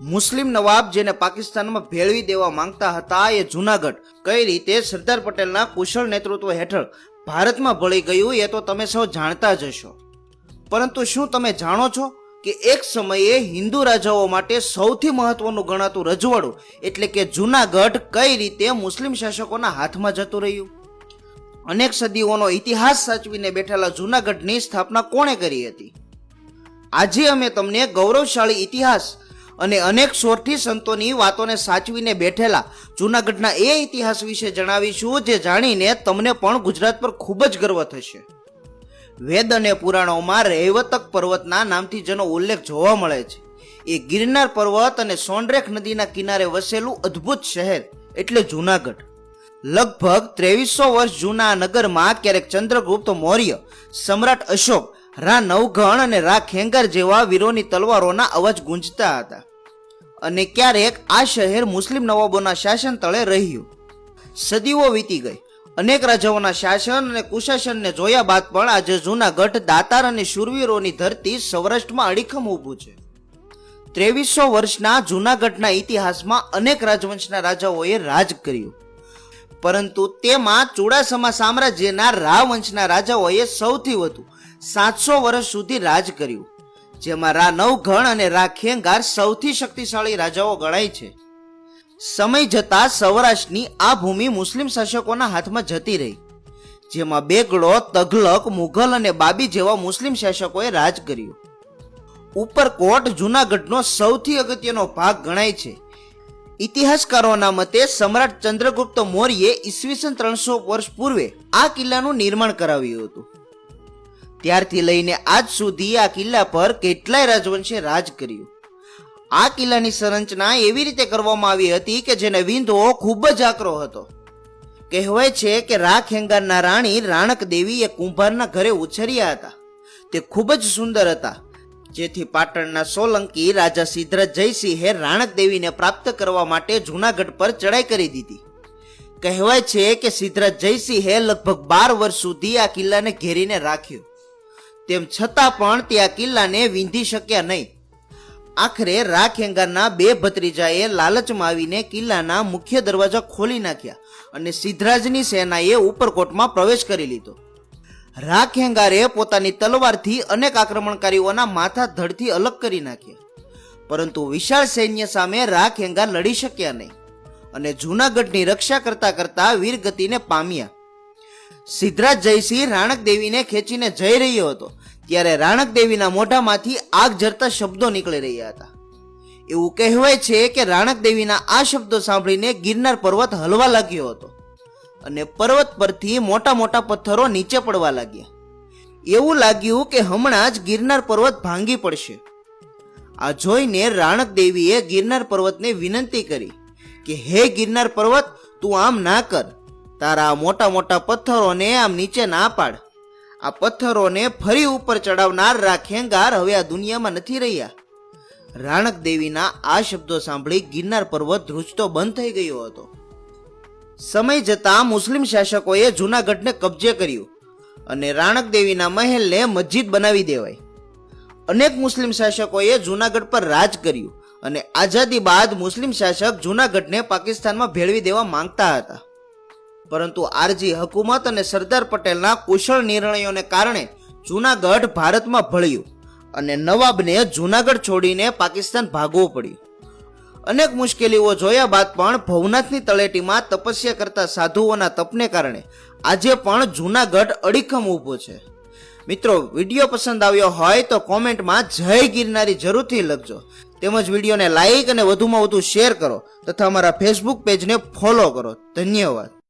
મુસ્લિમ નવાબ જેને પાકિસ્તાનમાં ભેળવી દેવા માંગતા હતા એ જુનાગઢ. કઈ રીતે? સરદાર પટેલના કુશળ નેતૃત્વ હેઠળ ભારતમાં ભળી ગયું એ તો તમે સૌ જાણતા જ હશો. પરંતુ શું તમે જાણો છો કે એક સમયે હિન્દુ રાજાઓ માટે સૌથી મહત્વનું ગણાતું રજવાડું એટલે કે જુનાગઢ કઈ રીતે મુસ્લિમ શાસકોના હાથમાં જતું રહ્યું? અનેક સદીઓનો ઇતિહાસ સાચવીને બેઠેલા જુનાગઢની સ્થાપના કોણે કરી હતી? આજે અમે તમને ગૌરવશાળી ઇતિહાસ અને અનેક સોરઠી સંતોની વાતોને સાચવીને બેઠેલા જૂનાગઢના એ ઇતિહાસ વિશે જણાવીશું જે જાણીને તમને પણ ગુજરાત પર ખૂબ જ ગર્વ થશે. વેદ અને પુરાણોમાં રૈવતક પર્વતના નામથી જેનો ઉલ્લેખ જોવા મળે છે. એ ગિરનાર પર્વત અને સોનરેખ નદીના કિનારે વસેલું અદ્ભુત શહેર એટલે જૂનાગઢ. લગભગ ત્રેવીસો વર્ષ જૂના નગરમાં ક્યારેક ચંદ્રગુપ્ત મૌર્ય, સમ્રાટ અશોક, રા નવઘણ અને રા ખેંગાર જેવા વીરોની તલવારોના અવાજ ગુંજતા હતા. અને ક્યારેક આ શહેર મુસ્લિમ નવાબોના શાસન તળે રહ્યું. સદીઓ વીતી ગઈ. અનેક રાજાઓના શાસન અને કુશાસનને જોયા બાદ પણ આજે જૂનાગઢ દાતાર અને શૂરવીરોની ધરતી સૌરાષ્ટ્રમાં અડીખમ ઊભું છે. ત્રેવીસો વર્ષના જૂનાગઢના ઇતિહાસમાં અનેક રાજવંશના રાજાઓએ રાજ કર્યું. પરંતુ તેમાં ચુડાસમા સામ્રાજ્યના રા વંશના રાજાઓએ સૌથી વધુ સાતસો વર્ષ સુધી રાજ કર્યું. જેમાં રા નવઘણ અને રા ખેંગાર સૌથી શક્તિશાળી રાજાઓ ગણાય છે. સમય જતા સૌરાષ્ટ્રની આ ભૂમિ મુસ્લિમ શાસકોના હાથમાં જતી રહી, જેમાં બેગડો તઘલક મુઘલ અને બાબી જેવા મુસ્લિમ શાસકોએ રાજ કર્યું. ઉપરકોટ જૂનાગઢનો સૌથી અગત્યનો ભાગ ગણાય છે. ઇતિહાસકારોના મતે સમ્રાટ ચંદ્રગુપ્ત મૌર્યે ઈસવીસન ત્રણસો વર્ષ પૂર્વે આ કિલ્લાનું નિર્માણ કરાવ્યું હતું. ત્યારથી લઈને આજ સુધી આ કિલ્લા પર કેટલાય રાજવંશે રાજ કર્યું. આ કિલ્લાની સંરચના એવી રીતે કરવામાં આવી હતી કે જેને વિંધો ખૂબ જ આકરો હતો. કહેવાય છે કે રાખ હેંગારના રાણી રાણક દેવી એ કુંભારના ઘરે ઉછર્યા હતા. તે ખૂબ જ સુંદર હતા. જેથી પાટણના સોલંકી રાજા સિદ્ધરાજ જયસિંહે રાણક દેવીને પ્રાપ્ત કરવા માટે જૂનાગઢ પર ચડાઈ કરી દીધી. કહેવાય છે કે સિદ્ધરાજ જયસિંહે લગભગ બાર વર્ષ સુધી આ કિલ્લાને ઘેરીને રાખ્યો. તેમ છતાં પણ તે આ કિલ્લાને વીંધી શક્યા નહીં. આખરે રાખેંગારના બે ભત્રીજાએ લાલચમાં આવીને કિલ્લાના મુખ્ય દરવાજા ખોલી નાખ્યા અને સિદ્ધરાજની સેનાએ ઉપરકોટમાં પ્રવેશ કરી લીધો. રાખેંગારે પોતાની તલવારથી અનેક આક્રમણકારીઓના માથા ધડથી અલગ કરી નાખ્યા. પરંતુ વિશાળ સૈન્ય સામે રાખેંગાર લડી શક્યા નહીં અને જૂનાગઢની રક્ષા કરતા કરતા વીરગતિને પામ્યા. સિદ્ધરાજ જયસિંહ રાણક દેવીને ખેંચીને જઈ રહ્યો હતો. ત્યારે રાણક દેવીના મોઢામાંથી આગ જરતા શબ્દો નીકળી રહ્યા હતા. એવું કહેવાય છે કે રાણક દેવીના આ શબ્દો સાંભળીને ગિરનાર પર્વત હલવા લાગ્યો હતો અને પર્વત પરથી મોટા મોટા પથ્થરો નીચે પડવા લાગ્યા. એવું લાગ્યું કે હમણાં જ ગિરનાર પર્વત ભાંગી પડશે. આ જોઈને રાણક દેવીએ ગિરનાર પર્વતને વિનંતી કરી કે, હે ગિરનાર પર્વત, તું આમ ના કર. તારા મોટા મોટા પથ્થરોને આમ નીચે ના પાડ. આ પથ્થરોને ફરી ઉપર ચડાવનાર રાખેંગાર હવે આ દુનિયામાં નથી રહ્યા. રાણક દેવીના આ શબ્દો સાંભળી ગિરનાર પર્વત ધ્રુજતો બંધ થઈ ગયો હતો. સમય જતા મુસ્લિમ શાસકોએ જૂનાગઢને કબજે કર્યું અને રાણક દેવીના મહેલને મસ્જિદ બનાવી દેવાય અનેક મુસ્લિમ શાસકોએ જૂનાગઢ પર રાજ કર્યું અને આઝાદી બાદ મુસ્લિમ શાસક જૂનાગઢને પાકિસ્તાનમાં ભેળવી દેવા માંગતા હતા. પરંતુ આરજી હકુમત અને સરદાર પટેલના કુશળ નિર્ણયોને કારણે જૂનાગઢ ભારતમાં ભળ્યું અને નવાબને જૂનાગઢ છોડીને પાકિસ્તાન ભાગવું પડ્યું. અનેક મુશ્કેલીઓ જોયા બાદ પણ ભવનાથની તળેટીમાં તપસ્યા કરતા સાધુઓના તપને કારણે આજે પણ જૂનાગઢ અડીખમ ઊભો છે. મિત્રો, વીડિયો પસંદ આવ્યો હોય તો કોમેન્ટમાં જય ગિરનારી જરૂરથી લખજો. તેમજ વિડીયોને લાઈક અને વધુમાં વધુ શેર કરો તથા અમારા ફેસબુક પેજને ફોલો કરો. ધન્યવાદ.